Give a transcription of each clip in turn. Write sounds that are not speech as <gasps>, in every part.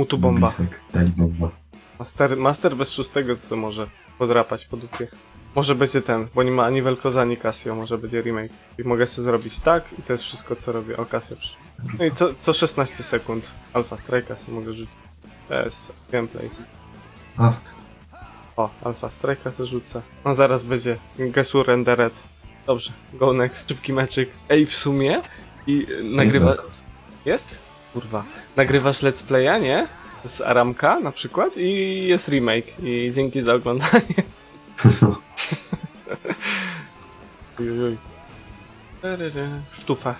Mutu bomba. Bisek, dali bomba. Master, master bez szóstego co może podrapać po dupie. Może będzie ten, bo nie ma ani Velkoza, ani Casio, może będzie remake. I mogę sobie zrobić tak i to jest wszystko co robię. O, Casio przy... No i co, co 16 sekund. Alpha Strike'a sobie mogę rzucić. To jest gameplay. Aft. O, Alpha Strike'a to rzucę. No zaraz będzie Gesu Rendered. Dobrze, go next, szybki meczyk. Ej, w sumie? I nagrywa... Jest? Kurwa. Nagrywasz let's playa, nie? Z Aramka na przykład i jest remake. I dzięki za oglądanie. <laughs> Ujujuj. Sztufa.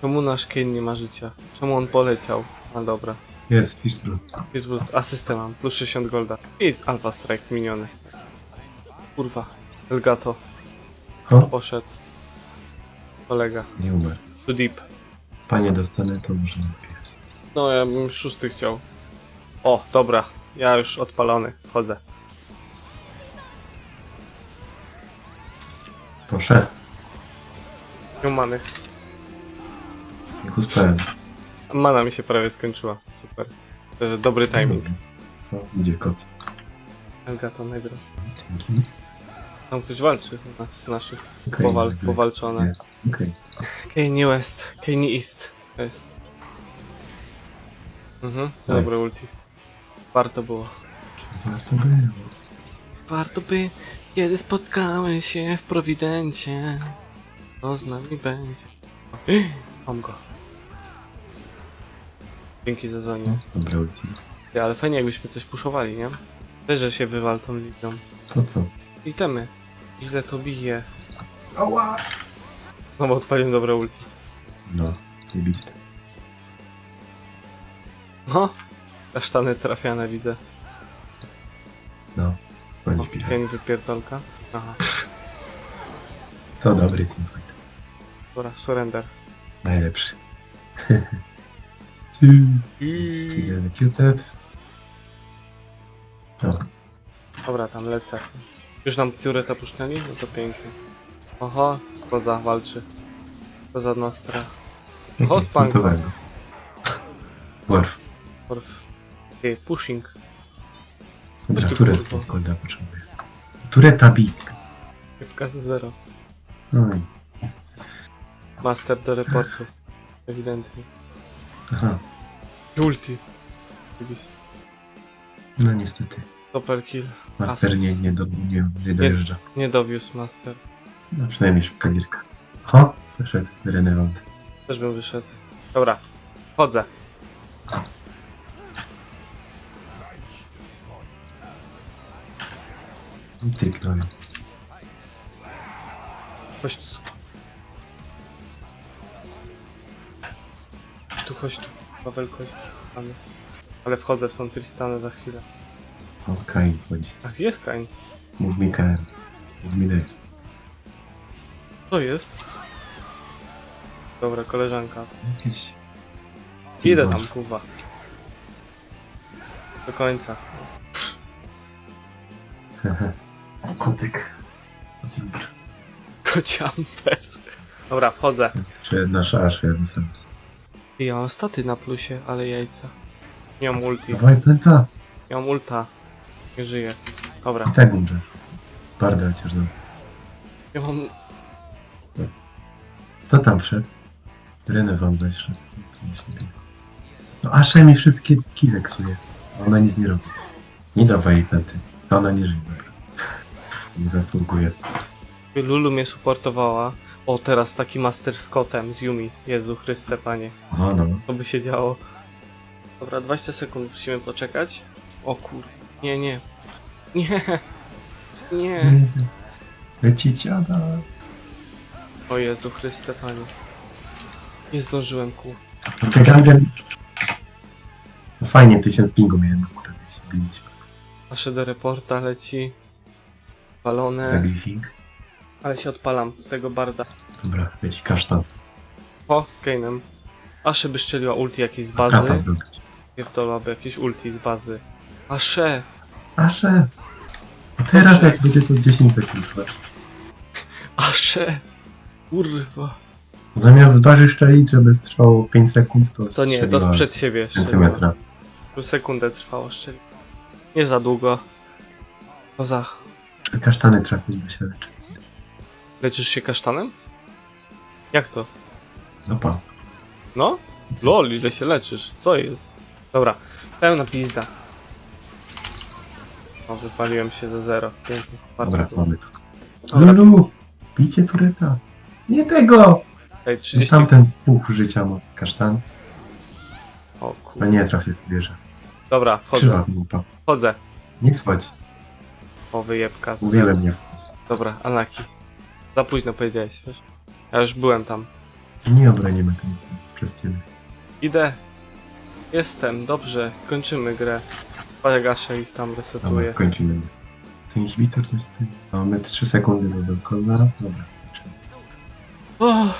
Czemu nasz Kane nie ma życia? Czemu on poleciał? A dobra. Jest, Fishbro. Jest asystę mam, plus 60 golda. I Alpha Strike miniony. Kurwa. Elgato. O, Poszedł. Kolega. nie umarł. Too deep. Panie dostanę, to może napijać. No, ja bym szósty chciał. O, dobra. Ja już odpalony. Chodzę. Poszedł. Humany. Jak uspałem. Mana mi się prawie skończyła. Super. E, Dobry timing. O, idzie kot. Elgato Negro. Dzięki. Tam ktoś walczy na naszych. Okej, Powal, dobra. powalczone. Okej. <laughs> Kanye West, Kanye East. To jest. Mhm, Tak. dobre ulti. Warto było. Warto było. Warto by, kiedy spotkamy się w Prowidencie. To z nami będzie. <gasps> Mam go. Dzięki za zonie. Dobra ulti. Ty, ale fajnie jakbyśmy coś puszowali, nie? Też, że się wywal tą ligą. Po co? Itemy. Ile to bije? Ała! No bo odpaliłem dobre ulti. No, nie bit. No. Kasztany trafiane widzę. No. No O, nie śpiewa. Kane wypierdolka. Aha. To dobry teamfight. Dobra, surrender. Najlepszy. <laughs> Team I... executed. No, Dobra, tam lecę. Już nam tureta puszczali? No to pięknie. Oho, Koza walczy. Koza Nostra. O, spanko. kultowego. Orf. Okay, pushing. Dobra, tu, Turet kurwa. golda potrzebuję. Tureta bit. FKZ 0. No i... Master do reportu. Ewidentnie. Aha. Ulti. Zajebiste. No niestety. Doppel kill. Master As. nie, nie, do, nie, nie dojeżdża. Nie dowiózł Master. No przynajmniej szybka gierka. Ho, wyszedł Renewant. Też bym wyszedł. Dobra. Chodzę. Tyknąłem. Chodź tu. Chodź tu, chodź tu. Pawełko. Ale, ale wchodzę w tą Tristanę za chwilę. O, Kain wchodzi. Ach, jest Kain. Mów mi KM. Mów mi daj. Co jest? Dobra, koleżanka. Jakieś... Idę tam, kurwa. Do końca. <laughs> Kotyk. Kociamper. Dobra, wchodzę. Czy nasza aż Jezusa. Ja mam staty na plusie, ale jajca. Nie mam ulti. Dawaj penta. Nie mam ulta. Nie żyję. Dobra. I tak umrze. Barda chociaż no. Ja mam... Kto tam wszedł? Renewant zaś szedł. To myślę, nie. No Asha mi wszystkie kile ksuje. Ona nic nie robi. Nie dawaj jej. To ona nie żyje. Dobra. Nie zasługuje. Lulu mnie supportowała. O, teraz taki Master z kotem, z Yumi. Jezu Chryste, panie. O no. Co by się działo? Dobra, 20 sekund musimy poczekać. O kur... Nie, nie. Nie. <laughs> Nie. Leci ciada. O Jezu Chryste, panie. Nie zdążyłem, ku. Gangen. No fajnie, tysiąc pingu miałem akurat, jak się bić. Nasze do reporta leci. Palone. Zagliffing. Ale się odpalam z tego barda. Dobra, leci kasztan. O, z Kane'em. Asze by szczeliła ulti jakieś z bazy. zrobić. Pierdolaby jakieś ulti z bazy. Asze! Asze! A teraz jak będzie to 10 sekund trwać. Asze! Kurwa. Zamiast z barzy szczelić, żeby trwało 5 sekund, to To nie, to strzeliła sprzed z siebie. szczeliła. centymetra. Plus sekundę trwało szczerze. Nie za długo. Poza. Kasztany trafić by się leczy. Leczysz się kasztanem? Jak to? No pa. No? Lol, ile się leczysz? Co jest? Dobra, pełna pizda. O, wypaliłem się za zero. Pięknie. Bardzo Dobra, było. mamy to. Dobra, Lulu! Bijcie tureta! Nie tego! Ej, No 30... Tamten pół życia ma. Kasztan. O A kur... nie, trafię w wieżę. Dobra, Krzywa wchodzę. Wchodzę. Nie wchodź. O, wyjebka. z- Mówiłem nie wchodź. Dobra, Anaki. Za późno powiedziałeś, wiesz? Ja już byłem tam. Nie obronimy ten przez ciebie. Idę. Jestem, dobrze. Kończymy grę. Pagaszę ich tam Dobra, resetuje. kończymy. To inhibitor coś z tym. Mamy 3 sekundy do Dolkoza. Dobra, kończymy. Oh,